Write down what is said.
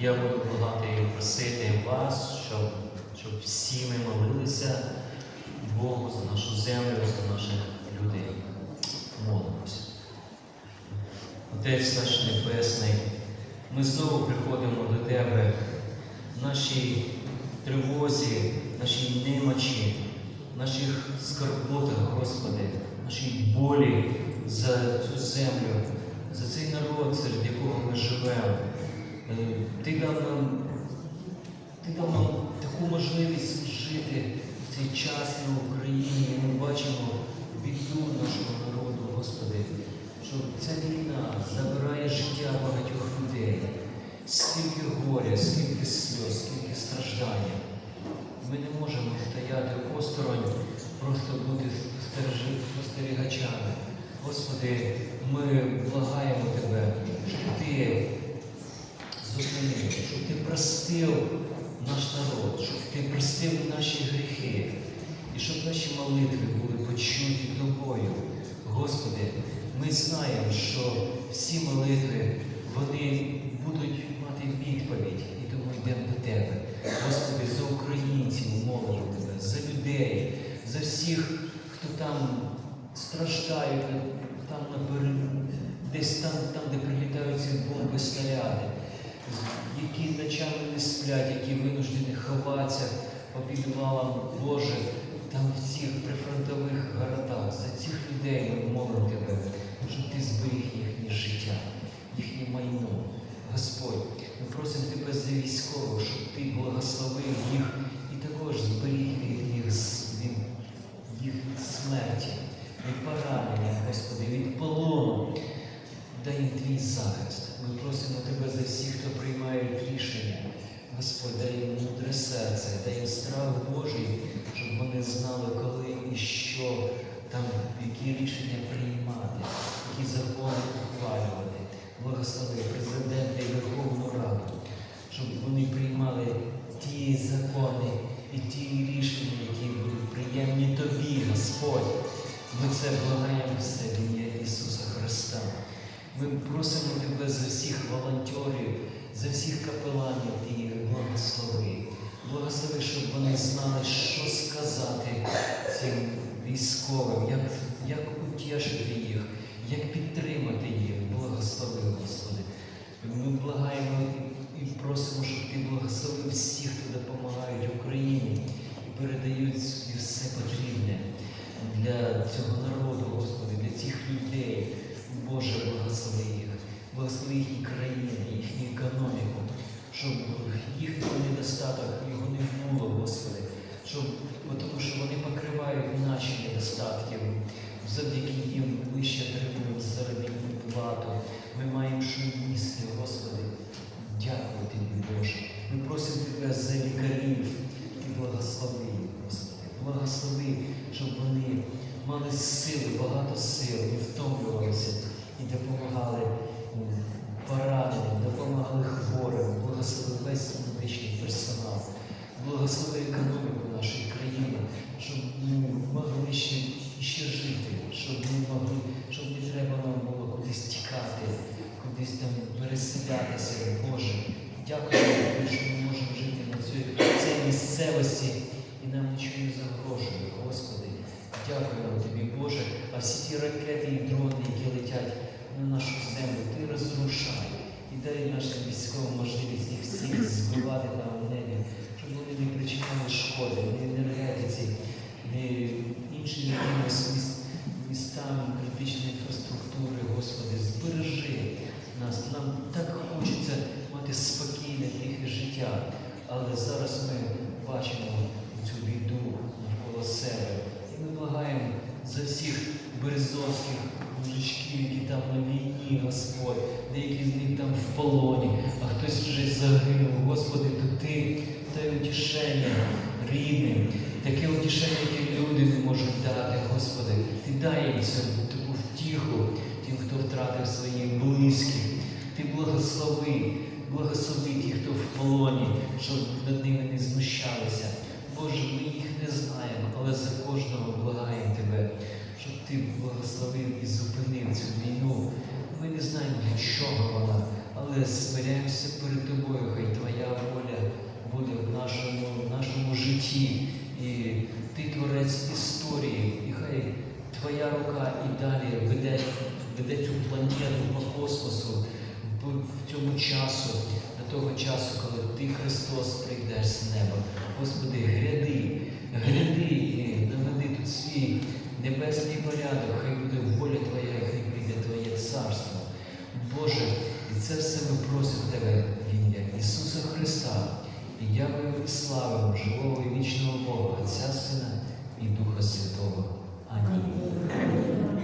Я буду благати і просити вас, щоб, щоб всі ми молилися Богу за нашу землю, за наших людей. Молимося. Отець наш Небесний, ми знову приходимо до Тебе в нашій тривозі, нашій немочі, наших скорботах, Господи, нашій болі за цю землю, за цей народ, серед якого ми живемо. Е, Ти дав нам, ти дав нам таку можливість жити в цей час на Україні. Ми бачимо біду нашого народу, Господи, що ця війна забирає життя багатьох людей. Скільки горя, скільки сльоз, скільки страждання. Ми не можемо стояти осторонь, просто бути спостерігачами. Господи, ми благаємо Тебе, щоб Ти зупинив, щоб Ти простив наш народ, щоб Ти простив наші гріхи, і щоб наші молитви були почуті тобою. Господи, ми знаємо, що всі молитви вони будуть мати відповідь, і тому йдемо до Тебе. Господи, за українців молимо Тебе, за людей, за всіх, хто там страждають, там на пере- десь там, там, де прилітають ці бомби, снаряди, які ночами не сплять, які винуждені ховатися по підвалам Боже, там в цих прифронтових городах. За цих людей ми молимо Тебе, щоб Ти зберіг їхнє життя, їхнє майно. Господь, ми просимо Тебе за військових, щоб Ти благословив їх і також зберіг від їх їх смерті, від поранення, Господи, від полону. Дай їм твій захист. Ми просимо Тебе за всіх, хто приймає рішення. Господь, дай їм мудре серце, дай їм страх Божий, щоб вони знали, коли і що там, які рішення приймати, які закони ухвалювати. Благослови президента і Верховну Раду, щоб вони приймали ті закони і ті рішення, які будуть приємні тобі, Господь. Ми це благаємо все в ім'я Ісуса Христа. Ми просимо Тебе за всіх волонтерів, за всіх капеланів Ти їх благослови. Благослови, щоб вони знали, що сказати цим військовим, як, як утішити їх, як підтримати їх. Благослови, Господи. Ми благаємо і просимо, щоб Ти благословив всіх, хто допомагають Україні і передають собі все потрібне для цього народу, Господи, для цих людей. Боже, благослови їх, благослови їхні країни, їхню економіку, щоб їхній недостаток його не було, Господи, щоб, тому що вони покривають наші недостатки. Завдяки їм ми ще отримуємо заробітну плату. Ми маємо що їсти, Господи. Дякую Тобі, Боже. Ми просимо Тебе за лікарів і благослови їх, Господи. Благослови, щоб вони мали сили, багато сил, і втомлювалися, і допомагали м, пораненим, допомагали хворим, благослови весь медичний персонал, благослови економіку нашої країни, щоб ми могли ще, ще жити, щоб ми могли, щоб не треба нам було кудись тікати, кудись там переселятися, Боже. Дякую, що ми можемо жити на цій, цій місцевості і нам нічого не загрожує, Господи. Дякуємо тобі, Боже, а всі ті ракети і дрони, які летять нашу землю, ти розрушай і дай нашим військовим можливість їх всіх там в небі, щоб вони не причиняли шкоди, ні енергетиці, ні іншим якимось міс- містам критичної інфраструктури, Господи, збережи нас. Нам так хочеться мати спокійне, тихе життя, але зараз ми бачимо цю біду навколо себе. І ми благаємо за всіх березовських мужичків, там на війні, Господь, деякі з них там в полоні, а хтось вже загинув. Господи, то ти дай утішення рідним, таке утішення, яке люди не можуть дати, Господи. Ти дай їм цю таку втіху тим, хто втратив своїх близьких. Ти благослови, благослови тих, хто в полоні, щоб над ними не знущалися. Боже, ми їх не знаємо, але за кожного благаємо Тебе, щоб Ти благословив і зупинив цю війну. Ми не знаємо, для чого вона, але смиряємося перед тобою, хай Твоя воля буде в нашому, в нашому житті. І ти творець історії, і хай Твоя рука і далі веде, веде цю планету по космосу в, в цьому часу, до того часу, коли ти, Христос, прийдеш з неба. Господи, гряди, гряди і наведи тут свій небесний порядок, хай буде воля Твоя, хай прийде Твоє царство. Боже, і це все ми просимо Тебе в ім'я Ісуса Христа. І дякую і славимо живого і вічного Бога, Отця Сина і Духа Святого. Амінь.